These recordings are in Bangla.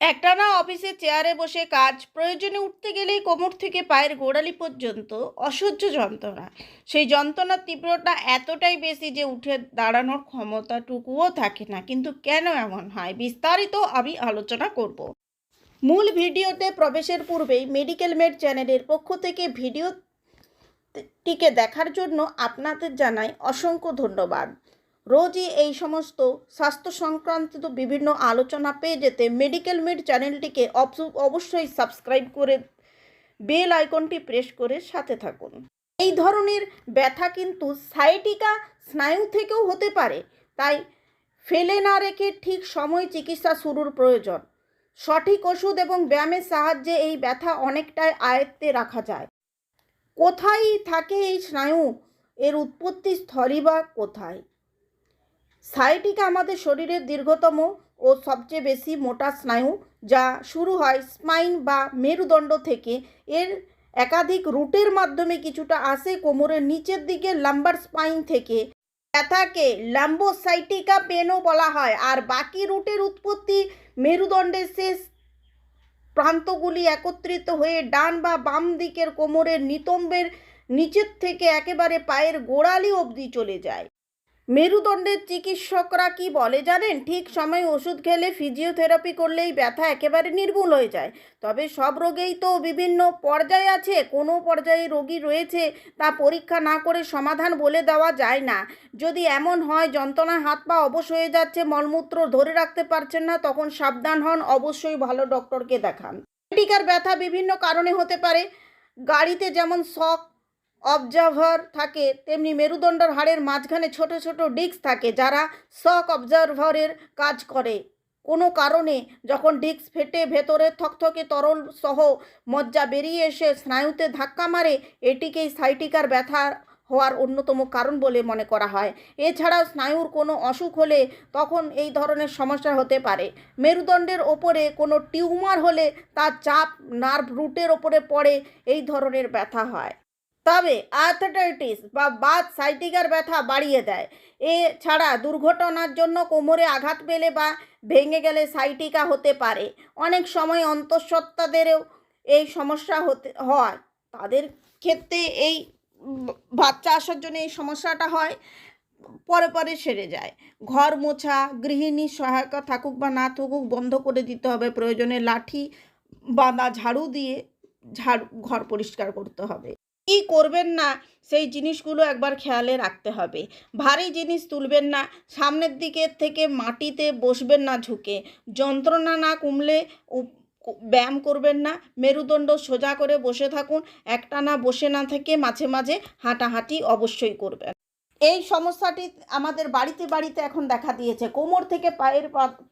একটানা অফিসে চেয়ারে বসে কাজ, প্রয়োজনে উঠতে গেলেই কোমর থেকে পায়ের গোড়ালি পর্যন্ত অসহ্য যন্ত্রণা। সেই যন্ত্রণার তীব্রতা এতটাই বেশি যে উঠে দাঁড়ানোর ক্ষমতাটুকুও থাকে না। কিন্তু কেন এমন হয়? বিস্তারিত আমি আলোচনা করব। মূল ভিডিওতে প্রবেশের পূর্বেই মেডিকেল মেড চ্যানেলের পক্ষ থেকে ভিডিও টিকে দেখার জন্য আপনাদের জানাই অসংখ্য ধন্যবাদ। রোজই এই সমস্ত স্বাস্থ্য সংক্রান্ত বিভিন্ন আলোচনা পেয়ে যেতে মেডিকেল মিড চ্যানেলটিকে অবশ্যই সাবস্ক্রাইব করে বেল আইকনটি প্রেস করে সাথে থাকুন। এই ধরনের ব্যথা কিন্তু সাইটিকা স্নায়ু থেকেও হতে পারে, তাই ফেলে না রেখে ঠিক সময় চিকিৎসা শুরুর প্রয়োজন। সঠিক ওষুধ এবং ব্যায়ামের সাহায্যে এই ব্যথা অনেকটাই আয়ত্তে রাখা যায়। কোথায় থাকে এই স্নায়ু? এর উৎপত্তি স্থলই বা কোথায়? সাইটিকা আমাদের শরীরের দীর্ঘতম ও সবচেয়ে বেশি মোটা স্নায়ু, যা শুরু হয় স্পাইন বা মেরুদণ্ড থেকে। এর একাধিক রুটের মাধ্যমে কিছুটা আসে কোমরের নিচের দিকে লাম্বার স্পাইন থেকে। ব্যথাকে ল্যাম্বোসাইটিকা পেনও বলা হয়, আর বাকি রুটের উৎপত্তি মেরুদণ্ডের শেষ প্রান্তগুলি একত্রিত হয়ে ডান বা বাম দিকের কোমরের নিতম্বের নিচের থেকে একেবারে পায়ের গোড়ালি অবধি চলে যায়। মেরুদণ্ডের চিকিৎসকরা কি বলে জানেন? ঠিক সময় ওষুধ খেলে ফিজিওথেরাপি করলেই ব্যথা একেবারে নির্মূল হয়ে যায়। তবে সব রোগেই তো বিভিন্ন পর্যায় আছে, কোনো পর্যায়ে রোগী রয়েছে তা পরীক্ষা না করে সমাধান বলে দেওয়া যায় না। যদি এমন হয়, যন্ত্রণায় হাত পা অবশ হয়ে যাচ্ছে, মলমূত্র ধরে রাখতে পারছেন না, তখন সাবধান হন, অবশ্যই ভালো ডক্টরকে দেখান। টিকার ব্যথা বিভিন্ন কারণে হতে পারে। গাড়িতে যেমন শক অবজার্ভার থাকে, তেমনি মেরুদণ্ডের হাড়ের মাঝখানে ছোট ছোট ডিস্ক থাকে যারা শক অবজার্ভারের কাজ করে। কোনো কারণে যখন ডিস্ক ফেটে ভেতরে থকথকে তরল সহ মজ্জা বেরিয়ে এসে স্নায়ুতে ধাক্কা মারে, এটিকেই সাইটিকার ব্যথা হওয়ার অন্যতম কারণ বলে মনে করা হয়। এছাড়াও স্নায়ুর কোনো অসুখ হলে তখন এই ধরনের সমস্যা হতে পারে। মেরুদণ্ডের ওপরে কোনো টিউমার হলে তার চাপ, নার্ভ রুটের ওপরে পড়ে, এই ধরনের ব্যথা হয়। তবে আর্থাইটিস বা বাত সাইটিকার ব্যথা বাড়িয়ে দেয়। এছাড়া দুর্ঘটনার জন্য কোমরে আঘাত পেলে বা ভেঙে গেলে সাইটিকা হতে পারে। অনেক সময় অন্তঃসত্ত্বাদেরও এই সমস্যা হতে, হয়। তাদের ক্ষেত্রে এই বাচ্চা আসার জন্য এই সমস্যাটা হয়, পরে পরে সেরে যায়। ঘর মোছা, গৃহিণী সহায়তা থাকুক বা না থাকুক, বন্ধ করে দিতে হবে। প্রয়োজনে লাঠি, বাঁধা, ঝাড়ু দিয়ে ঝাড়ু, ঘর পরিষ্কার করতে হবে। কী করবেন না, সেই জিনিসগুলো একবার খেয়ালে রাখতে হবে। ভারী জিনিস তুলবেন না, সামনের দিকে থেকে মাটিতে বসবেন না ঝুঁকে। যন্ত্রণা না কমলে ব্যায়াম করবেন না, মেরুদণ্ড সোজা করে বসে থাকুন, একটানা বসে না থেকে মাঝে মাঝে হাঁটাহাঁটি অবশ্যই করবেন। এই সমস্যাটি আমাদের বাড়িতে বাড়িতে এখন দেখা দিয়েছে। কোমর থেকে পায়ের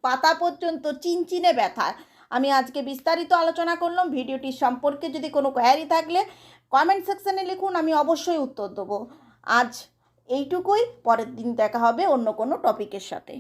পাতা পর্যন্ত চিনচিনে ব্যথা। আমি আজকে বিস্তারিত আলোচনা করলাম ভিডিওটি সম্পর্কে যদি কোনো কোয়ারি থাকলে কমেন্ট সেকশানে লিখুন, আমি অবশ্যই উত্তর দেবো। আজ এইটুকুই, পরের দিন দেখা হবে অন্য কোনো টপিকের সাথে।